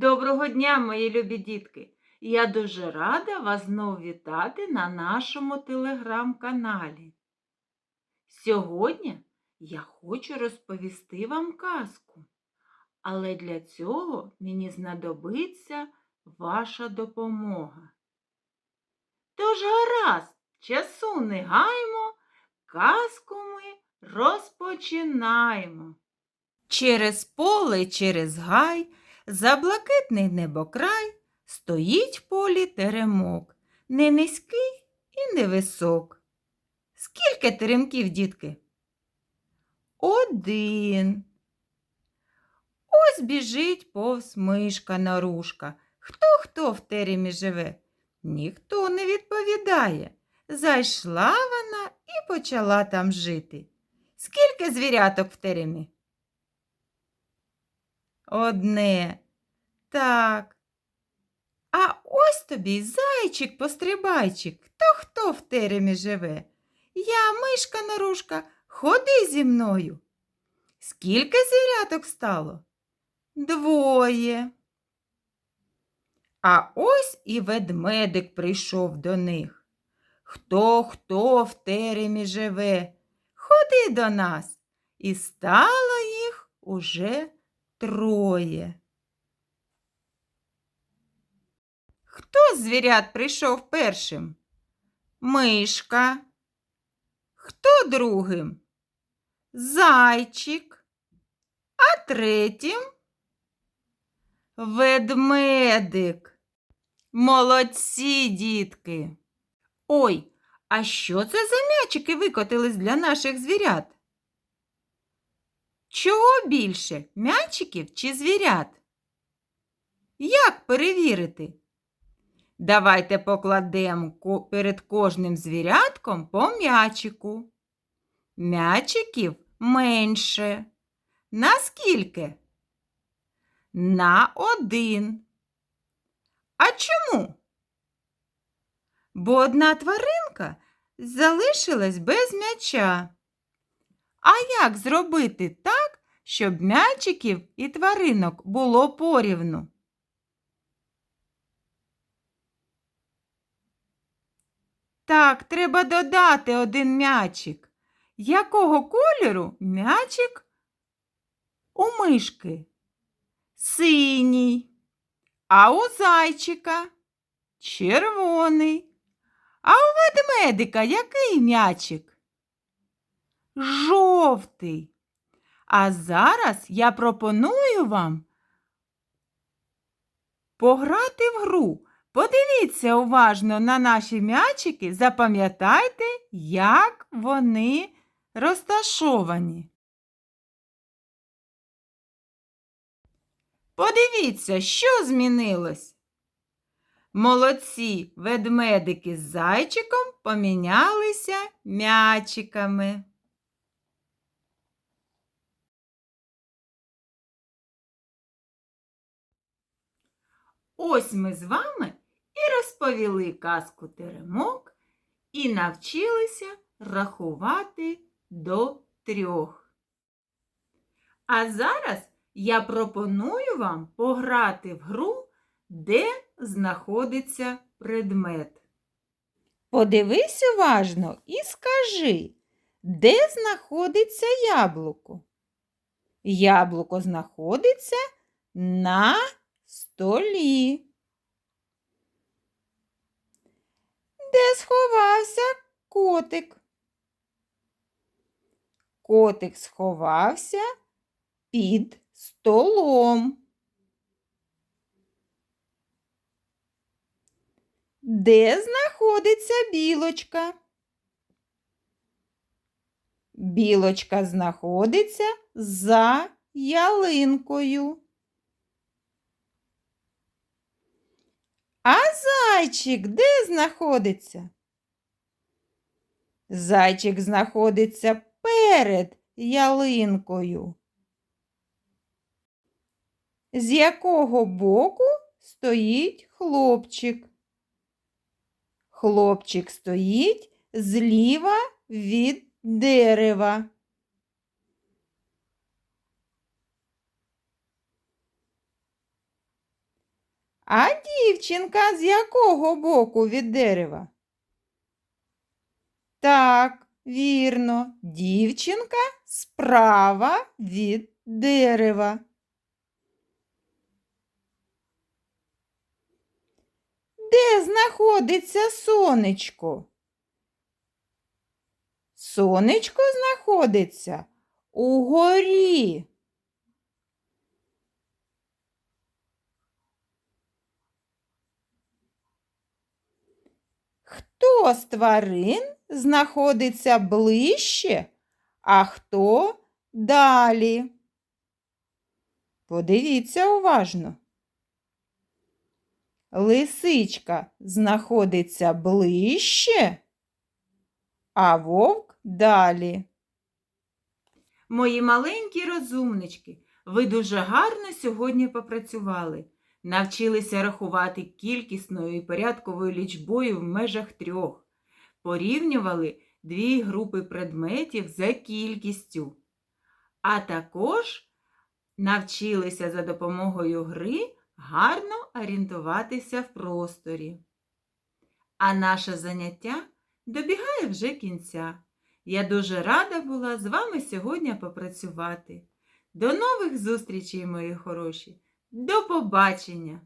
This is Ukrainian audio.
Доброго дня, мої любі дітки! Я дуже рада вас знову вітати на нашому телеграм-каналі. Сьогодні я хочу розповісти вам казку, але для цього мені знадобиться ваша допомога. Тож гаразд, часу не гаймо, казку ми розпочинаємо. Через поле, через гай, за блакитний небокрай стоїть в полі теремок, не низький і не висок. Скільки теремків, дітки? Один. Ось біжить повз мишка нарушка. Хто хто в теремі живе? Ніхто не відповідає. Зайшла вона і почала там жити. Скільки звіряток в теремі? Одне. Так. А ось тобі зайчик пострибайчик. Хто хто в теремі живе? Я, мишка нарушка, ходи зі мною. Скільки звіряток стало? Двоє. А ось і ведмедик прийшов до них. Хто хто в теремі живе? Ходи до нас. І стало їх уже троє. Хто з звірят прийшов першим? Мишка. Хто другим? Зайчик. А третім? Ведмедик. Молодці, дітки. Ой, а що це за м'ячики викотились для наших звірят? Чого більше м'ячиків чи звірят? Як перевірити? Давайте покладемо перед кожним звірятком по м'ячику. М'ячиків менше. Наскільки? На один. А чому? Бо одна тваринка залишилась без м'яча. А як зробити так, щоб м'ячиків і тваринок було порівну? Так, треба додати один м'ячик. Якого кольору м'ячик у мишки? Синій. А у зайчика червоний. А у ведмедика який м'ячик? Жовтий. А зараз я пропоную вам пограти в гру. Подивіться уважно на наші м'ячики, запам'ятайте, як вони розташовані. Подивіться, що змінилось. Молодці ведмедики з зайчиком помінялися м'ячиками. Ось ми з вами і розповіли казку теремок і навчилися рахувати до трьох. А зараз я пропоную вам пограти в гру, де знаходиться предмет. Подивись уважно і скажи, де знаходиться яблуко? Яблуко знаходиться на столі. Де сховався котик? Котик сховався під столом. Де знаходиться білочка? Білочка знаходиться за ялинкою. А зайчик де знаходиться? Зайчик знаходиться перед ялинкою. З якого боку стоїть хлопчик? Хлопчик стоїть зліва від дерева. А дівчинка з якого боку від дерева? Так, вірно, дівчинка справа від дерева. Де знаходиться сонечко? Сонечко знаходиться угорі. Хто з тварин знаходиться ближче, а хто далі? Подивіться уважно. Лисичка знаходиться ближче, а вовк далі. Мої маленькі розумнички, ви дуже гарно сьогодні попрацювали. Навчилися рахувати кількісною і порядковою лічбою в межах трьох. Порівнювали дві групи предметів за кількістю. А також навчилися за допомогою гри гарно орієнтуватися в просторі. А наше заняття добігає вже кінця. Я дуже рада була з вами сьогодні попрацювати. До нових зустрічей, мої хороші! До побачення!